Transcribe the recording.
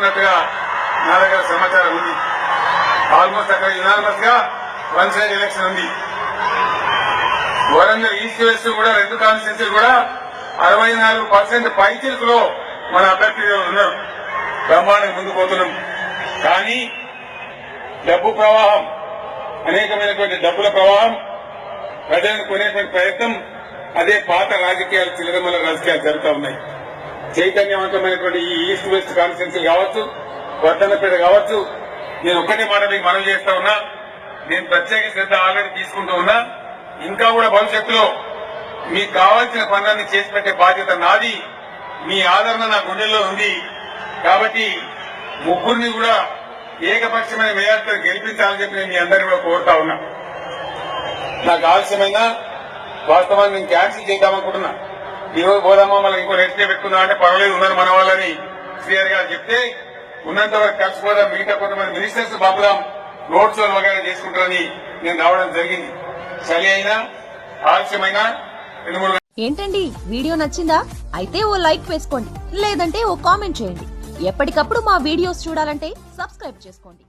చెప్తున్నట్టుగా నా దగ్గర సమాచారం ఉంది. ఆల్మోస్ట్ అక్కడ యునానిమస్గా వన్ సైడ్ ఎలక్షన్ ఉంది. వరంగల్ ఈస్ట్ వెస్ట్ కూడా రెండు కాన్స్టిట్యూన్సీలు కూడా అరవై నాలుగు పర్సెంట్ పైచిలుకులో మన అభ్యర్థులు ఉన్నారు? బ్రహ్మాండం ముందు పోతున్నాం. కానీ డబ్బు ప్రవాహం అనేకమైనటువంటి డబ్బుల ప్రవాహం ప్రజలను కొనేటువంటి ప్రయత్నం అదే పాత రాజకీయాలు చిల్లరమల రాజకీయాలు జరుగుతూ ఉన్నాయి. చైతన్యవంతమైనటువంటి ఈ ఈస్ట్ వెస్ట్ కాన్స్టిట్యున్సీ కావచ్చు వర్ధనపేట కావచ్చు నేను ఒక్కటే మాట మీకు మనవి చేస్తా ఉన్నా. నేను ప్రత్యేక శ్రద్ధ ఆల్రెడీ తీసుకుంటూ ఉన్నా. ఇంకా కూడా భవిష్యత్తులో మీకు కావాల్సిన పనులన్నీ చేసి పెట్టే బాధ్యత నాది. మీ ఆదరణ నా గుండెల్లో ఉంది. కాబట్టి ముగ్గురిని కూడా ఏకపక్షమైన మేయర్తో గెలిపించాలని చెప్పి నేను మీ అందరినీ కూడా కోరుతా ఉన్నా. నాకు ఆలస్యమైన వాస్తవాన్ని నేను క్యాన్సిల్ చేద్దామనుకుంటున్నా. ఈ రోజు పోదామా మళ్ళీ ఇంకో రెస్ట్ పెట్టుకుందాం అంటే పర్వాలేదు ఉన్నారు మన వాళ్ళని శ్రీహరి గారు చెప్తే ఉన్నంత వరకు కలిసిపోదాం మిగతా కొంతమంది మినిస్టర్స్ పంపుదాం రోడ్ షోలు వగైరా చేసుకుంటారని నేను రావడం జరిగింది. చలి అయినా ఆలస్యమైనా రెండు మూడు ఏంటండి వీడియో నచ్చిందా? అయితే ఓ లైక్ వేసుకోండి లేదంటే ఓ కామెంట్ చేయండి. ఎప్పటికప్పుడు మా వీడియోస్ చూడాలంటే సబ్స్క్రైబ్ చేసుకోండి.